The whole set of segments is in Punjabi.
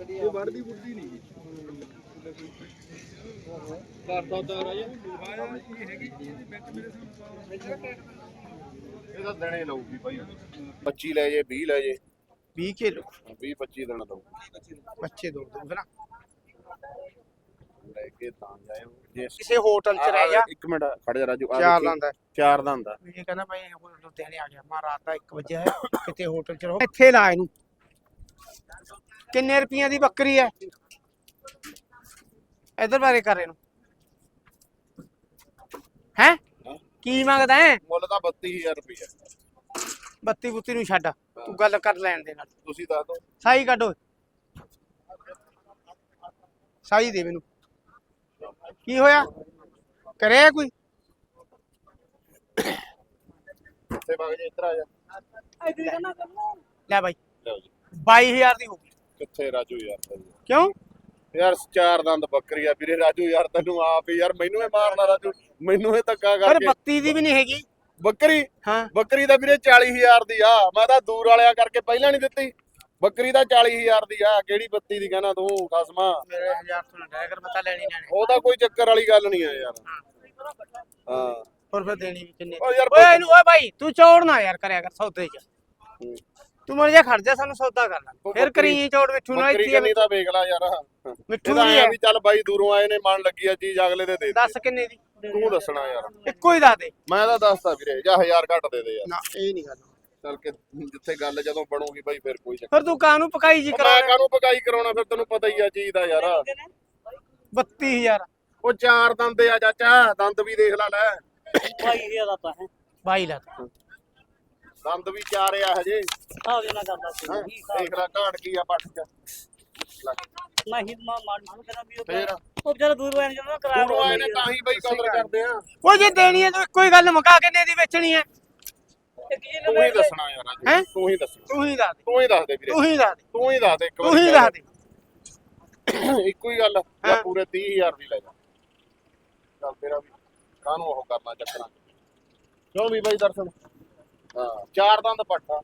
ਇਹ ਵੜਦੀ ਬੁੱਢੀ ਨਹੀਂ ਕਰਦਾ ਤਾਂ ਰਾਜਾ ਇਹ ਹੈਗੀ ਜੀ ਇਹਦੀ ਵਿੱਚ ਮੇਰੇ ਸਾਹਮਣੇ ਇਹ ਤਾਂ ਦਿਨੇ ਲਊਗੀ ਭਾਈ 25 ਲੈ ਜੇ 20 ਲੈ ਜੇ। 20 ਕਿਲੋ। 20 25 ਦਿਨ ਦਊ। ਬੱਚੇ ਦੋ ਦੋ ਨਾ ਲੈ ਕੇ ਤਾਂ ਜਾਇਓ ਜੇ ਕਿਸੇ ਹੋਟਲ ਚ ਰਹਿ ਜਾ। ਇੱਕ ਮਿੰਟ ਖੜ ਜਾ ਰਾਜੂ ਆਹ ਚਾਰ ਦੇਖੀ, ਦੰਦ ਹੈ। ਚਾਰ ਦੰਦ ਆ ਇਹ ਕਹਿੰਦਾ ਭਾਈ ਆ ਗਿਆ। ਮੈਂ ਰਾਤ ਦਾ 1 ਵਜੇ ਹੈ। ਕਿਤੇ ਹੋਟਲ ਚ ਰਹੋ। ਇੱਥੇ ਲਾ ਇਹਨੂੰ। ਕਿੰਨੇ ਰੁਪਈਆਂ ਦੀ ਬੱਕਰੀ ਹੈ? ਇਧਰ ਬਾਰੇ ਕਰ ਇਹਨੂੰ। ਹੈ? ਕੀ ਮੰਗਦਾ ਹੈ? ਮੁੱਲ ਤਾਂ 32000 ਰੁਪਏ ਬੱਤੀ ਬੁੱਤੀ ਨੂੰ ਛੱਡ ਤੂੰ ਗੱਲ ਕਰ ਲੈਣ ਦੇ ਨਾਲ। ਤੁਸੀਂ ਦੱਸ ਦਿਓ। ਸਾਈ ਕੱਢੋ ਸਾਈ ਦੇ ਮੈਨੂੰ। ਕੀ ਹੋਇਆ? ਕਰਿਆ ਕੋਈ? ਕਿੱਥੇ ਵਗ ਜੇ ਇੱਧਰ ਆ ਜਾ। ਲੈ ਬਾਈ। ਲਓ ਜੀ। 22000 ਦੀ ਹੋ ਗਈ। ਕਿੱਥੇ ਰਾਜੂ ਯਾਰ ਕਿਉਂ? ਯਾਰ ਚਾਰ ਦੰਦ ਬੱਕਰੀ ਆ ਵੀਰੇ ਰਾਜੂ ਯਾਰ ਤੈਨੂੰ ਆਪ ਹੀ ਯਾਰ ਮੈਨੂੰ ਇਹ ਮਾਰਨਾ ਰਾਜੂ। ਮੈਨੂੰ ਇਹ ਧੱਕਾ ਪਰ ਕਰਕੇ। ਬੱਤੀ ਦੀ ਵੀ ਨਹੀਂ ਹੈਗੀ। ਬੱਕਰੀ? ਹਾਂ। ਬੱਕਰੀ ਤਾਂ ਵੀਰੇ 40000 ਦੀ ਆ। ਮੈਂ ਤਾਂ ਦੂਰ ਵਾਲਿਆਂ ਕਰਕੇ ਪਹਿਲਾਂ ਨਹੀਂ ਦਿੱਤੀ। ਬੱਕਰੀ ਤਾਂ 40000 ਦੀ ਆ। ਕਿਹੜੀ ਬੱਤੀ ਦੀ ਕਹਿਣਾ ਤੂੰ ਖਸਮਾ? ਮੇਰੇ 1000 ਤੋਂ ਡਰਾਈਵਰ ਪਤਾ ਲੈਣੀ ਨਾ ਉਹ ਤਾਂ ਕੋਈ ਚੱਕਰ ਵਾਲੀ ਗੱਲ ਨਹੀਂ ਆ ਯਾਰ। ਹਾਂ। ਹੋਰ ਫਿਰ ਦੇਣੀ ਵੀ ਕਿੰਨੇ? ਓ ਯਾਰ ਓਏ ਇਹਨੂੰ ਓਏ ਭਾਈ ਤੂੰ ਚੌੜ ਨਾ ਯਾਰ ਕਰਿਆ ਕਰ ਸੌਦੇ ਚ। ਹੂੰ। ਤੂੰ ਮਰ ਜਾ ਖੜ ਜਾ ਸਾਨੂੰ ਸੌਦਾ ਕਰਨਾ ਫਿਰ ਬੱਕਰੀ- ਕਰੀ ਚੌੜ ਮਿੱਠੂ ਨਾਲ ਬੱਕਰੀ ਇੱਥੇ ਕੰਨੀ ਤਾਂ ਵੇਖ ਲੈ ਯਾਰ। ਮਿੱਠੂ ਦੀ ਐਂ ਵੀ ਚੱਲ ਬਾਈ ਦੂਰੋਂ ਆਏ ਨੇ ਮਨ ਲੱਗੀ ਆ ਚੀਜ਼ ਅਗਲੇ ਦੇ ਦੇ ਦੱਸ ਕਿੰਨੇ ਦੀ? ਤੂੰ ਦੱਸਣਾ ਯਾਰ। ਇੱਕੋ ਹੀ ਦੱਸ ਦੇ। ਮੈਂ ਤਾਂ ਦੱਸਦਾ ਵੀਰੇ ਜਾਂ 1000 ਘੱਟ ਦੇ ਦੇ ਯਾਰ। ਨਾ ਇਹ ਨਹੀਂ ਗੱਲ। ਚੱਲ ਕੇ ਜਿੱਥੇ ਗੱਲ ਜਦੋਂ ਬਣੂਗੀ ਬਾਈ ਫਿਰ ਕੋਈ ਚੱਕਰ ਫਿਰ ਤੂੰ ਕਾਹਨੂੰ ਪਕਾਈ ਜੀ ਉਹ ਕਰਾ ਮੈਂ ਕਾਹਨੂੰ ਪਕਾਈ ਕਰਾਉਣਾ ਫਿਰ ਤੈਨੂੰ ਪਤਾ ਹੀ ਆ ਚੀਜ਼ ਦਾ ਯਾਰ। 32000 ਉਹ ਚਾਰ ਦੰਦ ਆ ਚਾਚਾ ਦੰਦ ਵੀ ਦੇਖ ਲੈ ਲੈ। ਭਾਈ ਇਹ ਦਾ ਤਾਂ ਹੈ। ਬਾਈ ਲਾ ਦੰਦ ਵੀ ਚਾਰ ਆ ਹਜੇ। ਆ ਨਾ ਕਰਦਾ ਸੀ? ਦੇਖ ਲੈ ਘਾੜ ਕੀ ਆ ਪੱਠ ਚ। ਲੈ, ਮੈਂ ਹੀ ਮਾਰ ਮਾਰ ਨੂੰ ਕਹਿੰਦਾ ਵੀ ਉਹ ਫੇਰ? ਉਹ ਵਿਚਾਰਾ ਦੂਰ ਜਦੋਂ ਕਰਾਇਆ ਦੂਰੋਂ ਆਏ ਨੇ ਤਾਂ ਹੀ ਬਾਈ ਕਦਰ ਕਰਦੇ ਆ। ਉਹ ਜੇ ਦੇਣੀ ਹੈ ਤੂੰ ਹੀ ਗੱਲ ਮੁਕਾ ਕਿੰਨੇ ਦੀ ਵੇਚਣੀ ਹੈ ਇੱਕ ਜੀ ਤੂੰ ਹੀ ਦੱਸਣਾ ਯਾਰ ਅੱਜ। ਹੈਂ? ਤੂੰ ਹੀ ਦੱਸਣਾ ਤੂੰ ਹੀ ਦੱਸ ਦੇ। ਤੂੰ ਹੀ ਦੱਸ ਦੇ ਵੀਰੇ। ਤੂੰ ਹੀ ਦੱਸ ਦੇ। ਤੂੰ ਹੀ ਦੱਸ ਦੇ ਇੱਕ ਤੂੰ ਹੀ ਦੱਸ ਦੇ। ਇੱਕੋ ਹੀ ਗੱਲ ਜਾਂ ਹਾਂ। ਪੂਰੇ 30000 ਦੀ ਲੈ ਜਾ। ਚੱਲ ਤੇਰਾ ਵੀ ਕਾਹਨੂੰ ਉਹ ਕਰਨਾ ਚੱਕਣਾ ਕਿਉਂ ਵੀ ਬਾਈ ਦਰਸ਼ਨ? ਹਾਂ ਚਾਰ ਦੰਦ ਪੱਠਾ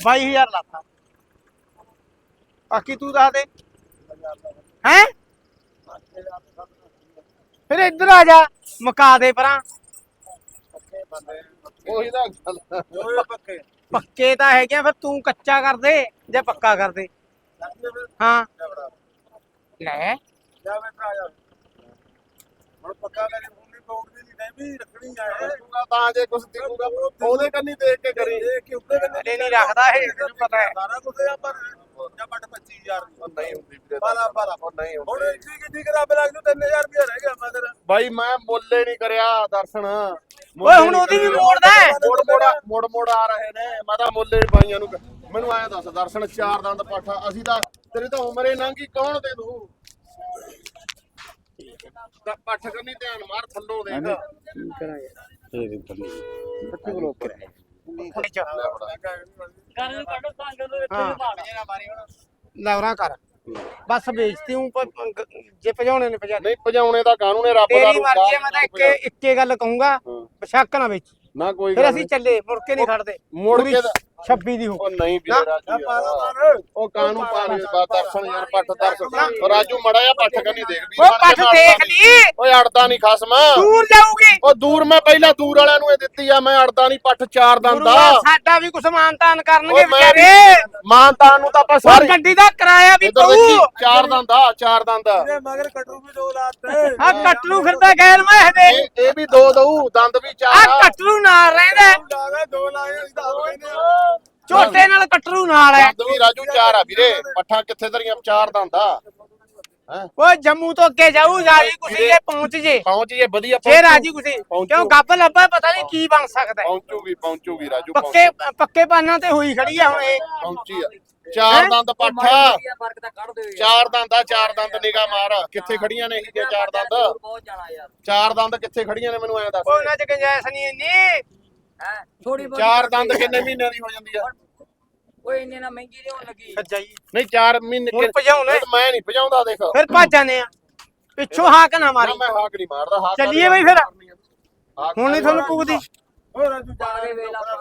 22000 ਲਾਤਾ ਬਾਕੀ ਤੂੰ ਦੱਸ ਦੇ। ਹੈ? ਫਿਰ ਇੱਧਰ ਆ ਜਾ ਮੁਕਾ ਦੇ ਪਰਾਂ। ਉਹੀ ਤਾਂ ਗੱਲ ਓਏ ਪੱਕੇ। ਪੱਕੇ ਤਾਂ ਹੈਗੇ ਆ, ਫਿਰ ਤੂੰ ਕੱਚਾ ਕਰ ਦੇ ਜਾਂ ਪੱਕਾ ਕਰ ਦੇ। ਹਾਂ। ਲੈ। ਜਾਵੇ ਭਰਾ ਜਾ। ਹੁਣ ਪੱਕਾ ਕਰੀ ਹੁੰਦੀ ਪੌੜ ਦੀ ਨਹੀਂ ਵੀ ਰੱਖਣੀ ਆ ਇਹ। ਤੂੰ ਤਾਂ ਜੇ ਕੁਝ ਦਿਖੂਗਾ ਉਹਦੇ ਕੰਨੀ ਦੇਖ ਕੇ ਕਰੀ। ਇਹ ਕਿ ਉੱਤੇ ਕੰਨੇ ਹਲੇ ਨਹੀਂ ਰੱਖਦਾ ਇਹ ਤੈਨੂੰ ਪਤਾ ਹੈ। ਸਾਰਾ ਕੁਝ ਆ ਪਰ ਜਾਂ ਬੱਟ 25000 ਦੀ। ਉਹ ਨਹੀਂ ਹੁੰਦੀ ਵੀਰੇ ਬਾਲਾ ਬਾਲਾ ਉਹ ਨਹੀਂ ਹੁਣ ਹੁੰਦੀ। ਠੀਕ ਹੈ ਠੀਕ ਹੈ ਰੱਬ ਲੱਗ ਜੂ 3000 ਰੁਪਏ ਰਹਿ ਗਿਆ ਮਗਰ। ਬਾਈ ਮੈਂ ਮੁੱਲੇ ਨਹੀਂ ਕਰਿਆ ਦਰਸ਼ਨ। ਓਏ ਹੁਣ ਉਹਦੀ ਵੀ ਮੋੜਦਾ ਹੈ। ਮੋੜ ਮੋੜ ਮੋੜ ਮੋੜ ਆ ਰਹੇ ਨੇ। ਮੈਂ ਤਾਂ ਮੁੱਲੇ ਬਾਈਆਂ ਨੂੰ। ਮੈਨੂੰ ਐਂ ਦੱਸ ਦਰਸ਼ਨ ਚਾਰ ਦੰਦ ਪਾਠਾ ਅਸੀਂ ਤਾਂ ਤੇਰੀ ਤਾਂ ਉਮਰੇ ਲੰਘੀ ਕੌਣ ਦੇ ਦੂ ਤਾਂ ਪੱਠ ਕਰਨੀ ਧਿਆਨ ਮਾਰ ਥੱਲੋਂ ਦੇਖ। ਗੱਲ ਨੂੰ ਕੱਢੋ ਤਾਂ ਜਦੋਂ ਇੱਥੇ ਹਾਂ। ਮਾਰ ਲਵਰਾ ਕਰ। ਬਸ ਵੇਚਤੀ ਹੂੰ ਪ- ਜੇ ਭਜਾਉਣੇ ਨੇ ਭਜਾ ਦੇ। ਨਹੀਂ ਭਜਾਉਣੇ ਦਾ ਕਾਨੂੰਨ ਹੈ ਰੱਬ ਦਾ ਤੇਰੀ ਰੂਪ ਮਰਜ਼ੀ ਹੈ ਮੈਂ ਤਾਂ ਇੱਕੇ ਇੱਕੇ ਗੱਲ ਕਹੂੰਗਾ। ਬਸ਼ੱਕ ਨਾ ਵੇਚ। ਨਾ ਕੋਈ ਫਿਰ ਅਸੀਂ ਚੱਲੇ ਮੁੜ ਕੇ ਨਹੀਂ ਖੜਦੇ। ਮੁੜ ਕੇ 26 ਦੀ ਹੋ ਉਹ ਨਹੀਂ ਵੀਰੇ ਰਾਜੂ ਯਾਰ। ਉਹ ਕਾਨੂੰ ਪਾਣੀ ਦਾ ਦਰਸ਼ਨ ਯਾਰ ਪੱਠ ਦਰਸ਼ਨ। ਉਹ ਰਾਜੂ ਮੜਾ ਜਾ ਪੱਠ ਕਰਨੀ ਦੇਖ ਵੀ ਉਹ ਪੱਠ ਦੇਖ ਲਈ ਓਏ ਅੜਦਾ ਨਹੀਂ ਖਸਮਾ। ਦੂਰ ਜਾਊਗੀ। ਉਹ ਦੂਰ ਮੈਂ ਪਹਿਲਾਂ ਦੂਰ ਵਾਲਿਆਂ ਨੂੰ ਇਹ ਦਿੱਤੀ ਆ ਮੈਂ ਅੜਦਾ ਨਹੀਂ ਪੱਠ ਚਾਰ ਦੰਦ ਦਾ ਗੁਰੂਆ, ਸਾਡਾ ਵੀ ਕੁਛ ਮਾਨਤਾਨ ਕਰਨਗੇ ਵਿਚਾਰੇ। ਮਾਨਤਾਨ ਨੂੰ ਤਾਂ ਆਪਾਂ ਹੋਰ ਸਾਰੇ ਗੱਡੀ ਦਾ ਕਿਰਾਇਆ ਵੀ ਇੱਧਰ ਪਊ। ਦੇਖੀ ਚਾਰ ਦੰਦ ਚਾਰ ਦੰਦ ਮਗਰ ਕਟਰੂ ਵੀ ਦੋ ਲਾਤੇ ਆ ਕਟਰੂ ਫਿਰਦਾ ਗੈਰ ਮੈਂ ਦੇ ਇਹ ਇਹ ਵੀ ਦੋ ਦਊ ਦੰਦ ਵੀ ਆ ਚਾਰ ਆ। ਕਟਰੂ ਨਾਲ ਰਹਿੰਦਾ। ਦੋ ਲਾਏ ਅਸੀਂ ਦੱਸ ਕਹਿੰਦੇ ਆ। ਝੋਟੇ ਨਾਲ ਕਟਰੂ ਨਾਲ ਹੈ ਦੰਦ ਵੀ ਰਾਜੂ ਚਾਰ ਆ ਵੀਰੇ। ਪੱਠਾਂ ਕਿੱਥੇ ਤਰੀਆਂ? ਚਾਰ ਦੰਦ ਓਏ ਜੰਮੂ ਤੋਂ ਅੱਗੇ ਜਾਊ ਰਾਜੀ ਕੁਸੀ ਜੇ ਪਹੁੰਚ ਜੇ। ਪਹੁੰਚ ਜੇ ਵਧੀਆ ਫੇਰ ਰਾਜੀ ਕੁਸੀ ਪਹੁੰਚੂ। ਕਿਉਂ ਗੱਪ ਲੱਭਾ ਪਤਾ ਨਹੀਂ ਕੀ ਬਣ ਸਕਦਾ। ਪਹੁੰਚੂਗੀ ਪਹੁੰਚੂਗੀ ਰਾਜੂ ਪੱਕੇ ਪੱਕੇ ਪਾਨਾਂ ਤੇ ਹੋਈ ਖੜੀ ਆ ਹੁਣ ਇਹ। ਪਹੁੰਚੀ ਆ। ਚਾਰ? ਦੰਦ ਪੱਠਾ ਚਾਰ ਦੰਦ ਚਾਰ ਦੰਦ ਨਿਗਾ ਮਾਰ। ਕਿੱਥੇ ਖੜੀਆਂ ਨੇ ਇਹ ਚਾਰ ਦੰਦ? ਚਾਰ ਦੰਦ ਕਿੱਥੇ ਖੜੀਆਂ ਨੇ ਮੈਨੂੰ ਐਂ ਦੱਸ। ਉਹਨਾਂ ਚ ਗੰਜਾਇਸ਼ ਨਹੀਂ ਇੰਨੀ। ਹੈ ਥੋੜੀ ਚਾਰ ਦੰਦ ਕਿੰਨੇ ਮਹੀਨਿਆਂ ਦੀ ਹੋ ਜਾਂਦੀ ਆ? ਓਏ ਇੰਨੇ ਨਾ ਮਹਿੰਗੀ ਨਹੀਂ ਹੋਣ ਲੱਗੀ। ਸੱਚਾਈ ਨਹੀਂ 4 ਮਹੀਨੇ ਹੁਣ ਭਜਾਉਣਾ? ਹੈ। ਤਾਂ ਮੈਂ ਨਹੀਂ ਭਜਾਉਂਦਾ ਦੇਖ। ਫਿਰ ਭੱਜ ਜਾਨੇ ਆ। ਪਿੱਛੋਂ ਹਾਕ ਨਾ ਨਾ ਮਾਰੀ ਮੈਂ ਹਾਕ ਨਹੀਂ ਮਾਰਦਾ ਹਾਕ ਚੱਲੀਏ ਬਈ ਫਿਰ। ਹੁਣ ਨਹੀਂ ਤੁਹਾਨੂੰ ਪੁੱਗਦੀ ਹੋਰ ਰਾਜੂ ਜਾਵੇ ਵੇਲਾ ਆਪਾਂ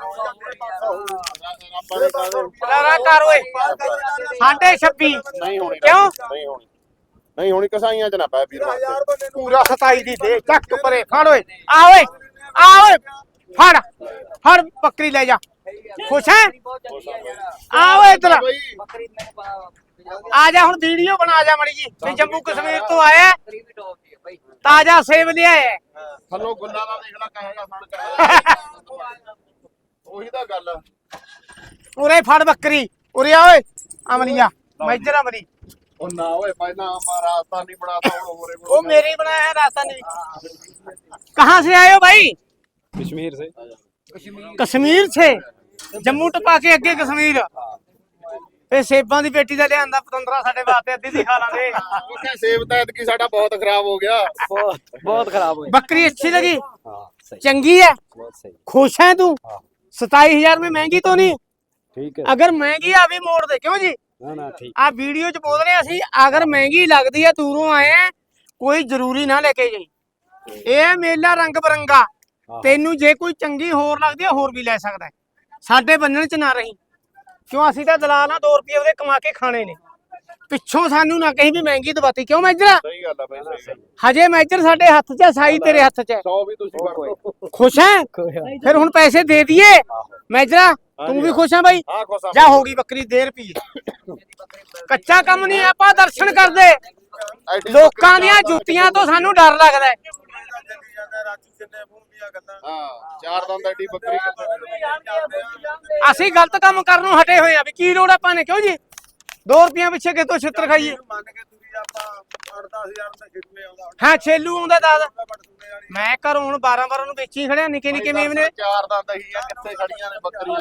ਨੇ ਕਾਹਦੇ ਲੜਾ ਕਰ ਓਏ। ਸਾਢੇ 26 ਨਹੀਂ ਹੋਣੀ ਕਿਉਂ? ਨਹੀਂ ਹੋਣੀ। ਨਹੀਂ ਹੋਣੀ ਕਸਾਈਆਂ ਚ ਨਾ ਪੈ ਵੀਰ ਪੂਰਾ 27 ਦੀ ਦੇ ਚੱਕ ਪਰੇ ਫੜ ਓਏ। ਆ ਓਏ ਆ ਓਏ। ਫੜ ਫੜ ਬੱਕਰੀ ਲੈ ਜਾ। ਖੁਸ਼ ਹੈ? ਆ ਇਧਰ। ਆ ਜਾ ਹੁਣ ਵੀਡੀਓ ਬਣਾ ਜਾ ਮੜੀ ਜੀ। ਤੇ ਜੰਮੂ ਕਸ਼ਮੀਰ ਤੋਂ ਆਇਆ ਤਾਜ਼ਾ ਸੇਬ ਲਿਆਇਆ ਥੱਲੋਂ ਗੁੱਲਾ ਦਾ ਦੇਖ ਕਹੇਗਾ ਸਣ ਕਹੇਗਾ ਉਹੀ ਤਾਂ ਗੱਲ ਉਰੇ ਫੜ ਬੱਕਰੀ। ਉਰੇ ਆ ਓਏ ਅਮਲੀਆ ਮੈਜਰ ਅਮਲੀ ਉਹ ਨਾ ਓਏ ਪਹਿਲਾਂ ਆਮਾ ਰਾਸਤਾ ਨਹੀਂ ਬਣਾਤਾ ਹੁਣ ਹੋਰੇ ਉਹ ਮੇਰੇ ਬਣਾਇਆ ਰਾਸਤਾ ਨਹੀਂ ਕਹਾਂ ਸੇ ਆਏ ਭਾਈ कश्मीर से कश्मीर से ਜੰਮੂ ਟਪਾ ਕੇ ਅੱਗੇ ਕਸ਼ਮੀਰ ਇਹ ਸੇਬਾਂ ਦੀ ਪੇਟੀ ਦਾ ਲਿਆਂਦਾ ਪਤੰਦਰਾ ਸਾਡੇ ਵਾਸਤੇ ਅੱਧੀ ਦੀ ਖਾ ਲਾਂਗੇ ਉਹ ਕਹੇ ਸੇਬ ਤਾਂ ਐਤਕੀ ਸਾਡਾ ਬਹੁਤ ਖਰਾਬ ਹੋ ਗਿਆ बहुत बहुत खराब हुई ਬੱਕਰੀ ਅੱਛੀ लगी हाँ सही चंगी है बहुत सही खुश है तू हाँ। सताईस हजार में महंगी तो नहीं ठीक है अगर महंगी है अभी मोड़ दे क्यों जी ना ना ठीक ਆ ਵੀਡੀਓ ਚ ਬੋਲ ਰਹੇ ਹਾਂ ਅਸੀਂ ਅਗਰ ਮਹਿੰਗੀ ਲੱਗਦੀ ਹੈ ਦੂਰੋਂ ਆਏ ਆ ਕੋਈ ਜ਼ਰੂਰੀ ਨਾ ਲੈ ਕੇ ਜਾਈ ਇਹ ਮੇਲਾ ਰੰਗ ਬਰੰਗਾ ਹਾਂ। ਤੈਨੂੰ ਜੇ ਕੋਈ ਚੰਗੀ ਹੋਰ ਲੱਗਦੀ ਹੈ ਹੋਰ ਵੀ ਲੈ ਸਕਦਾ। ਸਾਡੇ ਬੰਨਣ ਚ ਨਾ ਰਹੀ। ਕਿਉਂ? ਅਸੀਂ ਤਾਂ ਦਲਾਲ ਆ 2 ਰੁਪਏ ਉਹਦੇ ਕਮਾ ਕੇ ਖਾਣੇ ਨੇ। ਪਿੱਛੋਂ ਸਾਨੂੰ ਨਾ ਕਹੀਂ ਵੀ ਮਹਿੰਗੀ ਦਵਾਤੀ। ਕਿਉਂ ਮੈਜਰ? ਸਹੀ ਗੱਲ ਆ ਬਈ ਸਹੀ ਹਜੇ ਮੈਜਰ ਸਾਡੇ ਹੱਥ 'ਚ ਸਾਈ ਤੇਰੇ ਹੱਥ 'ਚ ਹੈ। 100 ਵੀ ਤੁਸੀਂ ਕਰ ਦੋ ਖੁਸ਼ ਹੈ? ਫਿਰ ਹੁਣ ਪੈਸੇ ਦੇ ਦਈਏ। ਮੈਜਰਾ ਤੂੰ ਵੀ ਖੁਸ਼ ਹੈ। ਬਾਈ? ਜਾ ਹੋ ਗਈ ਬੱਕਰੀ ਦੇ ਰੁਪਏ ਕੱਚਾ ਕੰਮ ਨਹੀਂ ਆਪਾਂ ਦਰਸ਼ਨ ਕਰਦੇ। ਲੋਕਾਂ ਦੀਆਂ ਜੁੱਤੀਆਂ ਤੋਂ ਸਾਨੂੰ ਡਰ ਲੱਗਦਾ ਹੈ। ਚੱਲੀ ਜਾਂਦਾ ਰਾਜੂ ਜਿੰਨੇ ਫੋਨ ਦੀਆਂ ਗੱਲਾਂ। ਹਾਂ ਚਾਰ ਦੰਦ ਐਡੀ ਬੱਕਰੀ ਕਿੱਥੇ ਅਸੀਂ ਗਲਤ ਕੰਮ ਕਰਨ ਨੂੰ ਹਟੇ ਹੋਏ ਆ ਵੀ ਕੀ ਲੋੜ ਆਪਾਂ ਨੇ ਕਿਉਂ ਜੀ? 2 ਰੁਪਈਆ ਪਿੱਛੇ ਕਿਤੋਂ ਛਿੱਤਰ ਖਾਈਏ। ਮੰਨ ਕੇ ਤੁਸੀਂ ਆਪਾਂ 8-10000 ਦਾ ਖਿੱਲੇ ਆਉਂਦਾ। ਹਾਂ ਛੇਲੂ ਆਉਂਦਾ ਦਾਦਾ। ਮੈਂ ਘਰੋਂ ਹੁਣ 12 12 ਨੂੰ ਵੇਚੀ ਖੜਿਆ ਨਿੱਕੇ ਨਿੱਕੇ ਮੇਮ ਨੇ। ਚਾਰ ਦੰਦ ਹੀ ਆ ਕਿੱਥੇ ਖੜੀਆਂ ਨੇ ਬੱਕਰੀਆਂ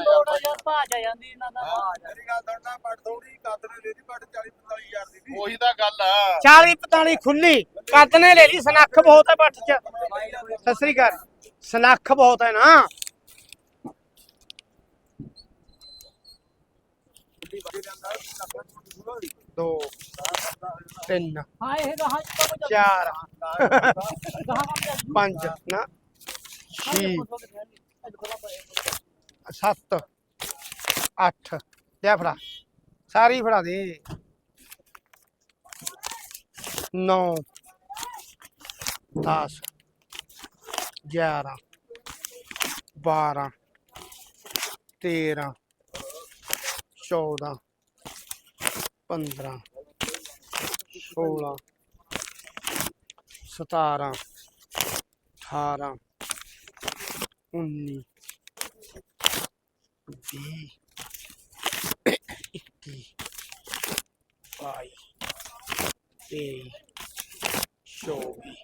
ਆ ਜਾਂਦੀ ਇਹਨਾਂ ਦਾ ਮੇਰੀ ਗੱਲ ਸੁਣਨਾ ਪੜ ਥੋੜੀ ਕੱਦ ਨੇ ਲੈ ਲਈ ਪੜ 40 45 ਦੀ ਉਹੀ ਤਾਂ ਗੱਲ ਆ। 40 45 ਖੁੱਲੀ ਕੱਦ ਨੇ ਲੈ ਲਈ ਸਨੱਖ ਬਹੁਤ ਹੈ ਪੱਠ ਚ। ਸਤਿ ਸ੍ਰੀ ਅਕਾਲ। ਸਨੱਖ ਬਹੁਤ ਹੈ ਨਾ। 2 3 ਹਾਂ ਇਹ ਗਾਹਾਂ ਚ ਕੰਮ ਚੱਲ 4 ਗਾਹਾਂ ਕੰਮ ਚੱਲ 5 ਨਾ 6 7 8 ਲੈ ਫੜਾ ਸਾਰੀ ਫੜਾ ਦੇ। 9 10 11 12 13 14 15 16 17 18 19 ਵੀਹ, ਇੱਕੀ, ਬਾਈ, ਤੇਈ, ਚੌਵੀ,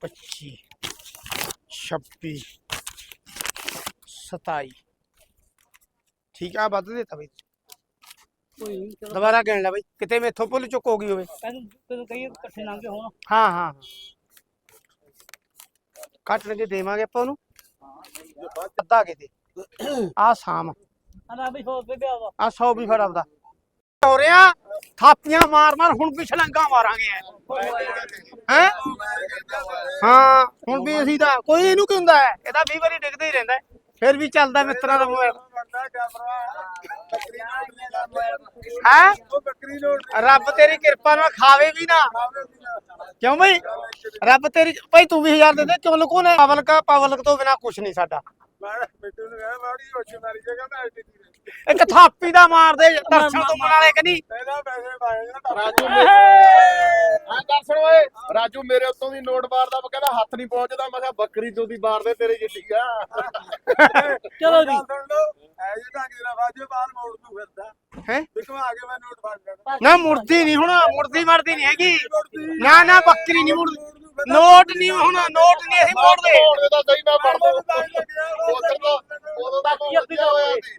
ਪੱਚੀ, ਛੱਬੀ, ਸਤਾਈ। ਠੀਕ ਆ, ਵੱਧ ਦੇਤਾ ਬਈ। ਕੋਈ ਦੁਬਾਰਾ ਕਹਿਣ ਲੈ ਬਈ ਕਿਤੇ ਮੇਥੋਂ ਭੁੱਲ ਚੁੱਕ ਹੋ ਗਈ ਹੋਵੇ। ਤੈਨੂੰ ਤੈਨੂੰ ਕਹੀਏ ਇਕੱਠੇ ਲੰਘੇ ਹੋਣ। ਹਾਂ ਹਾਂ ਕੱਟ ਲਗੇ ਦੇਵਾਂਗੇ ਆਪਾਂ ਉਹਨੂੰ। ਅੱਧਾ ਕਿਤੇ ਆ ਸ਼ਾਮ ਹਨਾ ਵੀ? ਫੜ ਆਪਦਾ। ਹੋ ਰਿਆ ਮਾਰ ਮਾਰ ਹੁਣ ਪਿਛਲੰਗਾ ਮਾਰਾਂਗੇ ਹੈ? ਹਾਂ ਹੁਣ ਵੀ ਅਸੀਂ ਤਾਂ ਕੋਈ ਇਹਨੂੰ ਕੀ ਹੁੰਦਾ ਹੈ? ਇਹ ਵਾਰੀ ਡਿੱਗਦਾ ਹੀ ਰਹਿੰਦਾ ਫਿਰ ਵੀ ਚੱਲਦਾ ਮਿੱਤਰਾਂ ਦਾ ਮੋਬਾਈਲ। ਹੈ? ਰੱਬ ਤੇਰੀ ਕਿਰਪਾ ਨਾਲ ਖਾਵੇ ਵੀ ਨਾ। ਕਿਉਂ ਬਈ? ਰੱਬ ਤੇਰੀ ਭਾਈ ਤੂੰ ਵੀ ਹਜ਼ਾਰ ਦੇ ਦੇ, ਕਿਉਂ ਲੁਕੋ ਨੇ? ਪਵਲਕ ਪਵਲਕ ਤੋਂ ਬਿਨਾ ਕੁਛ ਨਹੀਂ ਸਾਡਾ। ਇੱਕ ਥਾਪੀ ਦਾ ਮਾਰ ਦਰਸ਼ਨ ਤੋਂ ਮਨ ਵਾਲੇ ਕਨੀ ਰਾਜੂ ਮੇਰੇ ਉੱਤੋਂ ਦੀ ਨੋਟ ਮਾਰਦਾ ਮੈਂ ਕਹਿੰਦਾ ਹੱਥ ਨਹੀਂ ਪਹੁੰਚਦਾ ਮੈਂ ਕਿਹਾ ਬੱਕਰੀ ਤੋਂ ਦੀ ਮਾਰਦੇ ਤੇਰੇ ਜਿੱਡੀ ਆ। ਚਲੋ ਜੀ। ਐ ਤਾਂ ਕਿਹੜਾ ਵਾਜੇ ਬਾਹਰ ਮੋੜ ਤੂੰ ਫਿਰਦਾ। ਹੈ? ਦਿਖਵਾ ਕੇ ਮੈਂ ਨੋਟ ਫੜ ਲੈਣਾ। ਨਾ ਮੁਰਦੀ ਨਹੀਂ ਹੁਣ ਮੁਰਦੀ ਮਰਦੀ ਨਹੀਂ ਹੈਗੀ। ਨਾ ਨਾ ਬੱਕਰੀ ਨਹੀਂ ਮੁਰਦੀ ਨੋਟ ਨਹੀਂ ਹੁਣ ਨੋਟ ਨਹੀਂ ਅਸੀਂ ਮੋੜਦੇ ਮੋੜਦੇ। ਤਾਂ ਸਹੀ ਮੈਂ ਦੂੰ ਲੱਗਿਆ ਉਧਰ ਤਾਂ ਉਦੋਂ ਵਧੀਆ ਹੋਇਆ ਸੀ।